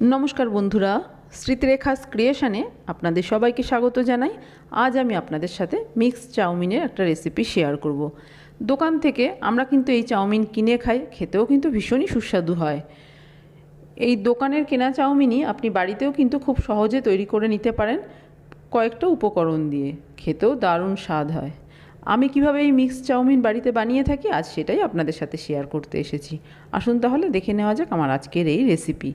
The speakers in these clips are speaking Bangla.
নমস্কার বন্ধুরা, স্মৃতিরেখাস ক্রিয়েশানে আপনাদের সবাইকে স্বাগত জানাই। আজ আমি আপনাদের সাথে মিক্স চাউমিনের একটা রেসিপি শেয়ার করব। দোকান থেকে আমরা কিন্তু এই চাউমিন কিনে খাই, খেতেও কিন্তু ভীষণই সুস্বাদু হয়। এই দোকানের কেনা চাউমিনই আপনি বাড়িতেও কিন্তু খুব সহজে তৈরি করে নিতে পারেন কয়েকটা উপকরণ দিয়ে, খেতেও দারুণ স্বাদ হয়। আমি কীভাবে এই মিক্স চাউমিন বাড়িতে বানিয়ে থাকি, আজ সেটাই আপনাদের সাথে শেয়ার করতে এসেছি। আসুন তাহলে দেখে নেওয়া যাক আমার আজকের এই রেসিপি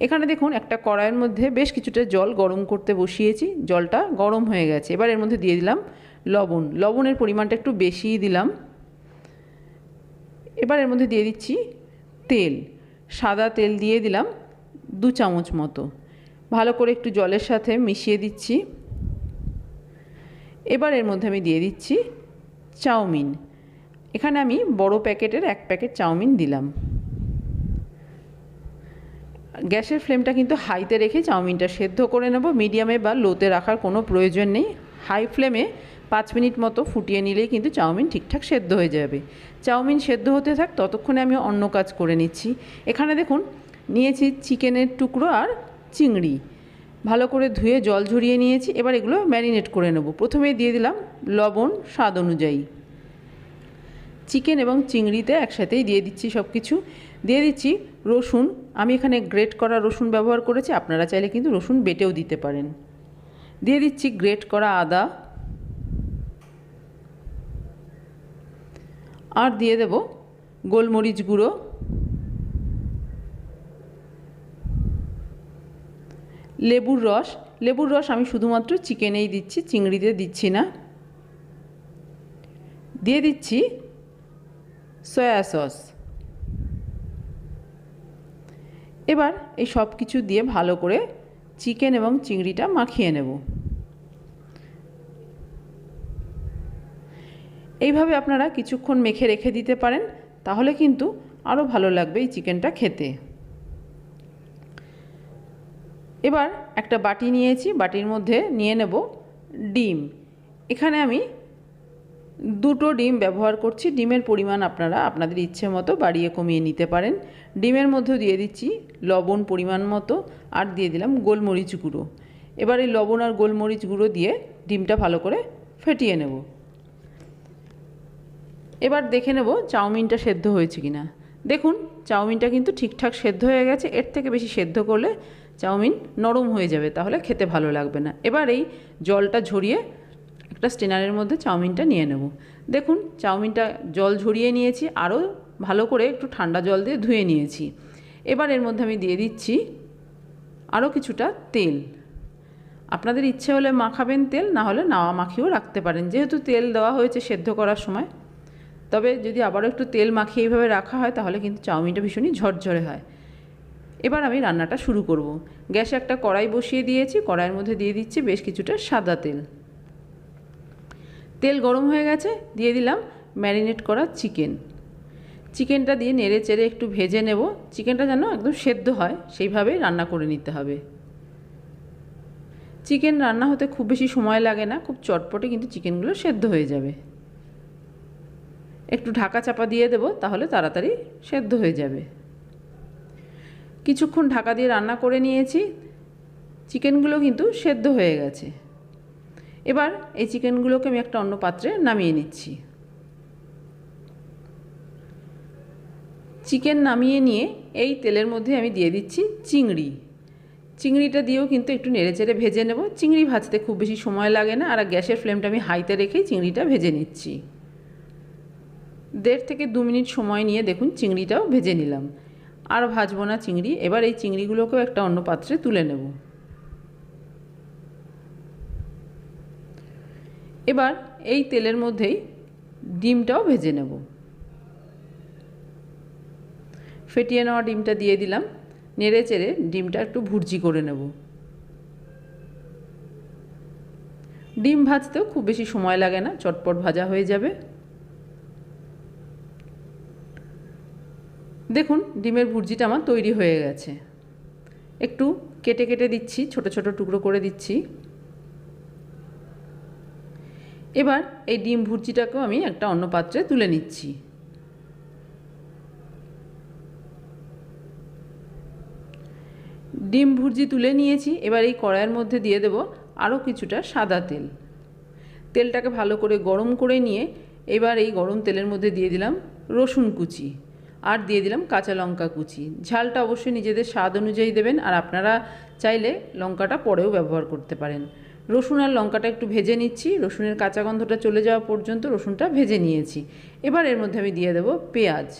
এখানে দেখুন একটা কড়াইয়ের মধ্যে বেশ কিছুটা জল গরম করতে বসিয়েছি, জলটা গরম হয়ে গেছে। এবার এর মধ্যে দিয়ে দিলাম লবণ। লবণের পরিমাণটা একটু বেশিই দিলাম। এবার এর মধ্যে দিয়ে দিচ্ছি তেল। সাদা তেল দিয়ে দিলাম দু চামচ মতো। ভালো করে একটু জলের সাথে মিশিয়ে দিচ্ছি। এবার এর মধ্যে আমি দিয়ে দিচ্ছি চাউমিন। এখানে আমি বড় প্যাকেটের এক প্যাকেট চাউমিন দিলাম। গ্যাসের ফ্লেমটা কিন্তু হাইতে রেখে চাউমিনটা সেদ্ধ করে নেব। মিডিয়ামে বা লোতে রাখার কোনো প্রয়োজন নেই। হাই ফ্লেমে পাঁচ মিনিট মতো ফুটিয়ে নিলেই কিন্তু চাউমিন ঠিকঠাক সেদ্ধ হয়ে যাবে। চাউমিন সেদ্ধ হতে থাক, ততক্ষণে আমি অন্য কাজ করে নিচ্ছি। এখানে দেখুন, নিয়েছি চিকেনের টুকরো আর চিংড়ি। ভালো করে ধুয়ে জল ঝরিয়ে নিয়েছি, এবার এগুলো ম্যারিনেট করে নেব। প্রথমে দিয়ে দিলাম লবণ স্বাদ অনুযায়ী। চিকেন এবং চিংড়িতে একসাথেই দিয়ে দিচ্ছি সব কিছু দিয়ে দিচ্ছি রসুন। আমি এখানে গ্রেট করা রসুন ব্যবহার করেছি, আপনারা চাইলে কিন্তু রসুন বেটেও দিতে পারেন। দিয়ে দিচ্ছি গ্রেট করা আদা। আর দিয়ে দেব গোলমরিচ গুঁড়ো। লেবুর রস। লেবুর রস আমি শুধুমাত্র চিকেনেই দিচ্ছি, চিংড়িতে দিচ্ছি না। দিয়ে দিচ্ছি সয়া সস। এবার এই সব কিছু দিয়ে ভালো করে চিকেন এবং চিংড়িটা মাখিয়ে নেব। এইভাবে আপনারা কিছুক্ষণ মেখে রেখে দিতে পারেন, তাহলে কিন্তু আরও ভালো লাগবে এই চিকেনটা খেতে। এবার একটা বাটি নিয়েছি, বাটির মধ্যে নিয়ে নেব ডিম। এখানে আমি দুটো ডিম ব্যবহার করছি। ডিমের পরিমাণ আপনারা আপনাদের ইচ্ছে মতো বাড়িয়ে কমিয়ে নিতে পারেন। ডিমের মধ্যে দিয়ে দিচ্ছি লবণ পরিমাণ মতো আর দিয়ে দিলাম গোলমরিচ গুঁড়ো। এবার এই লবণ আর গোলমরিচ গুঁড়ো দিয়ে ডিমটা ভালো করে ফেটিয়ে নেব। এবার দেখে নেব চাউমিনটা সেদ্ধ হয়েছে কি না দেখুন, চাউমিনটা কিন্তু ঠিকঠাক সেদ্ধ হয়ে গেছে। এর থেকে বেশি সেদ্ধ করলে চাউমিন নরম হয়ে যাবে, তাহলে খেতে ভালো লাগবে না। এবার এই জলটা ঝরিয়ে একটা স্টেনারের মধ্যে চাউমিনটা নিয়ে নেব। দেখুন, চাউমিনটা জল ঝরিয়ে নিয়েছি, আরও ভালো করে একটু ঠান্ডা জল দিয়ে ধুয়ে নিয়েছি। এবার এর মধ্যে আমি দিয়ে দিচ্ছি আরও কিছুটা তেল। আপনাদের ইচ্ছে হলে মাখাবেন তেল, না হলে নাওয়া মাখিয়েও রাখতে পারেন। যেহেতু তেল দেওয়া হয়েছে সেদ্ধ করার সময়। তবে যদি আবারও একটু তেল মাখিয়ে এইভাবে রাখা হয়, তাহলে কিন্তু চাউমিনটা ভীষণই ঝরঝরে হয়। এবার আমি রান্নাটা শুরু করব। গ্যাসে একটা কড়াই বসিয়ে দিয়েছি, কড়াইয়ের মধ্যে দিয়ে দিচ্ছি বেশ কিছুটা সাদা তেল। তেল গরম হয়ে গেছে, দিয়ে দিলাম ম্যারিনেট করা চিকেন। চিকেনটা দিয়ে নেড়ে চেড়ে একটু ভেজে নেব। চিকেনটা যেন একদম সেদ্ধ হয় সেইভাবেই রান্না করে নিতে হবে। চিকেন রান্না হতে খুব বেশি সময় লাগে না, খুব চটপটে কিন্তু চিকেনগুলো সেদ্ধ হয়ে যাবে। একটু ঢাকা চাপা দিয়ে দেবো, তাহলে তাড়াতাড়ি সেদ্ধ হয়ে যাবে। কিছুক্ষণ ঢাকা দিয়ে রান্না করে নিয়েছি। চিকেনগুলো কিন্তু সেদ্ধ হয়ে গেছে। এবার এই চিকেনগুলোকে আমি একটা অন্য পাত্রে নামিয়ে নিচ্ছি। চিকেন নামিয়ে নিয়ে এই তেলের মধ্যে আমি দিয়ে দিচ্ছি চিংড়ি। চিংড়িটা দিয়েও কিন্তু একটু নেড়েচেড়ে ভেজে নেব। চিংড়ি ভাজতে খুব বেশি সময় লাগে না। আর গ্যাসের ফ্লেমটা আমি হাইতে রেখেই চিংড়িটা ভেজে নিচ্ছি। দেড় থেকে দু মিনিট সময় নিয়ে দেখুন চিংড়িটাও ভেজে নিলাম। আর ভাজবো না চিংড়ি। এবার এই চিংড়িগুলোকেও একটা অন্য পাত্রে তুলে নেব। এবার এই তেলের মধ্যেই ডিমটাও ভেজে নেব। ফেটিয়ে নেওয়া ডিমটা দিয়ে দিলাম, নেড়ে চেড়ে ডিমটা একটু ভুর্জি করে নেব। ডিম ভাজতেও খুব বেশি সময় লাগে না, চটপট ভাজা হয়ে যাবে। দেখুন, ডিমের ভুর্জিটা আমার তৈরি হয়ে গেছে। একটু কেটে কেটে দিচ্ছি, ছোট ছোট টুকরো করে দিচ্ছি। এবার এই ডিম ভুর্জিটাকেও আমি একটা অন্য পাত্রে তুলে নিচ্ছি। ডিম ভুর্জি তুলে নিয়েছি, এবার এই কড়াইয়ের মধ্যে দিয়ে দেব আরও কিছুটা সাদা তেল। তেলটাকে ভালো করে গরম করে নিয়ে এবার এই গরম তেলের মধ্যে দিয়ে দিলাম রসুন কুচি আর দিয়ে দিলাম কাঁচা লঙ্কা কুচি। ঝালটা অবশ্যই নিজেদের স্বাদ অনুযায়ী দেবেন আর আপনারা চাইলে লঙ্কাটা পরেও ব্যবহার করতে পারেন। রসুন আর লঙ্কাটা একটু ভেজে নিচ্ছি। রসুনের কাঁচা গন্ধটা চলে যাওয়া পর্যন্ত রসুনটা ভেজে নিয়েছি। এবার এর মধ্যে আমি দিয়ে দেবো পেঁয়াজ।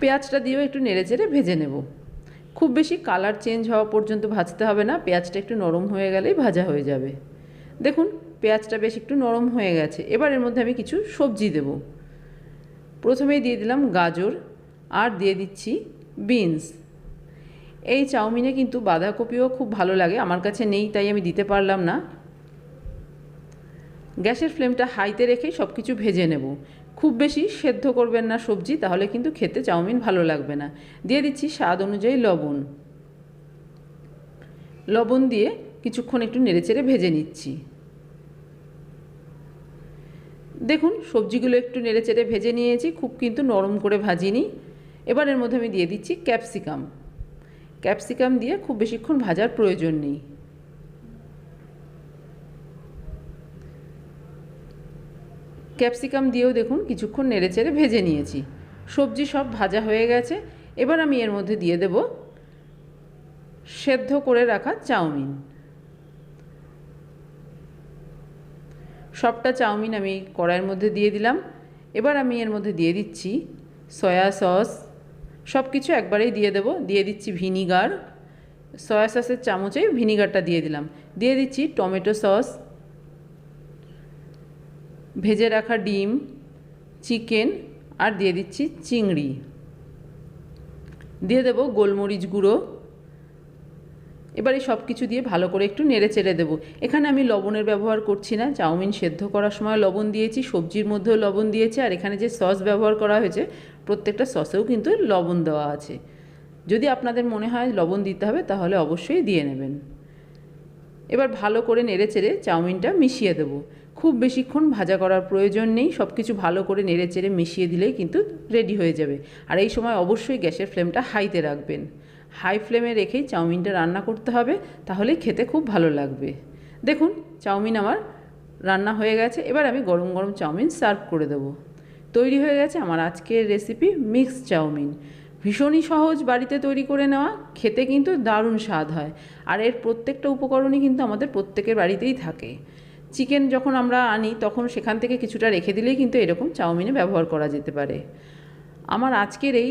পেঁয়াজটা দিয়েও একটু নেড়ে চেড়ে ভেজে নেব। খুব বেশি কালার চেঞ্জ হওয়া পর্যন্ত ভাজতে হবে না, পেঁয়াজটা একটু নরম হয়ে গেলেই ভাজা হয়ে যাবে। দেখুন, পেঁয়াজটা বেশ একটু নরম হয়ে গেছে। এবার এর মধ্যে আমি কিছু সবজি দেব। প্রথমেই দিয়ে দিলাম গাজর, আর দিয়ে দিচ্ছি বিনস। এই চাউমিনে কিন্তু বাঁধাকপিও খুব ভালো লাগে, আমার কাছে নেই তাই আমি দিতে পারলাম না। গ্যাসের ফ্লেমটা হাইতে রেখেই সব কিছু ভেজে নেব। খুব বেশি সেদ্ধ করবেন না সবজি, তাহলে কিন্তু খেতে চাউমিন ভালো লাগবে না। দিয়ে দিচ্ছি স্বাদ অনুযায়ী লবণ। লবণ দিয়ে কিছুক্ষণ একটু নেড়েচেড়ে ভেজে নিচ্ছি। দেখুন, সবজিগুলো একটু নেড়েচেড়ে ভেজে নিয়েছি, খুব কিন্তু নরম করে ভাজিনি। এবার এর মধ্যে আমি দিয়ে দিচ্ছি ক্যাপসিকাম। ক্যাপসিকাম দিয়ে খুব বেশিক্ষণ ভাজার প্রয়োজন নেই। ক্যাপসিকাম দিয়েও দেখুন কিছুক্ষণ নেড়েচেড়ে ভেজে নিয়েছি। সবজি সব ভাজা হয়ে গেছে। এবার আমি এর মধ্যে দিয়ে দেব সেদ্ধ করে রাখা চাউমিন। সবটা চাউমিন আমি কড়াইয়ের মধ্যে দিয়ে দিলাম। এবার আমি এর মধ্যে দিয়ে দিচ্ছি সয়া সস সব কিছু একবারেই দিয়ে দেব। দিয়ে দিচ্ছি ভিনিগার, সয়া সসের চামচে ভিনিগারটা দিয়ে দিলাম। দিয়ে দিচ্ছি টমেটো সস, ভেজে রাখা ডিম, চিকেন আর দিয়ে দিচ্ছি চিংড়ি। দিয়ে দেবো গোলমরিচ গুঁড়ো। এবারে সব কিছু দিয়ে ভালো করে একটু নেড়ে চেড়ে দেবো। এখানে আমি লবণের ব্যবহার করছি না। চাউমিন সেদ্ধ করার সময় লবণ দিয়েছি, সবজির মধ্যেও লবণ দিয়েছি, আর এখানে যে সস ব্যবহার করা হয়েছে প্রত্যেকটা সসেও কিন্তু লবণ দেওয়া আছে। যদি আপনাদের মনে হয় লবণ দিতে হবে, তাহলে অবশ্যই দিয়ে নেবেন। এবার ভালো করে নেড়ে চেড়ে চাউমিনটা মিশিয়ে দেবো। খুব বেশিক্ষণ ভাজা করার প্রয়োজন নেই সব কিছু ভালো করে নেড়ে চেড়ে মিশিয়ে দিলেই কিন্তু রেডি হয়ে যাবে। আর এই সময় অবশ্যই গ্যাসের ফ্লেমটা হাইতে রাখবেন। হাই ফ্লেমে রেখেই চাউমিনটা রান্না করতে হবে, তাহলে খেতে খুব ভালো লাগবে। দেখুন, চাউমিন আমার রান্না হয়ে গেছে। এবার আমি গরম গরম চাউমিন সার্ভ করে দেবো। তৈরি হয়ে গেছে আমার আজকের রেসিপি মিক্স চাউমিন ভীষণই সহজ বাড়িতে তৈরি করে নেওয়া, খেতে কিন্তু দারুণ স্বাদ হয়। আর এর প্রত্যেকটা উপকরণই কিন্তু আমাদের প্রত্যেকের বাড়িতেই থাকে। চিকেন যখন আমরা আনি, তখন সেখান থেকে কিছুটা রেখে দিলেই কিন্তু এরকম চাউমিনে ব্যবহার করা যেতে পারে। আমার আজকের এই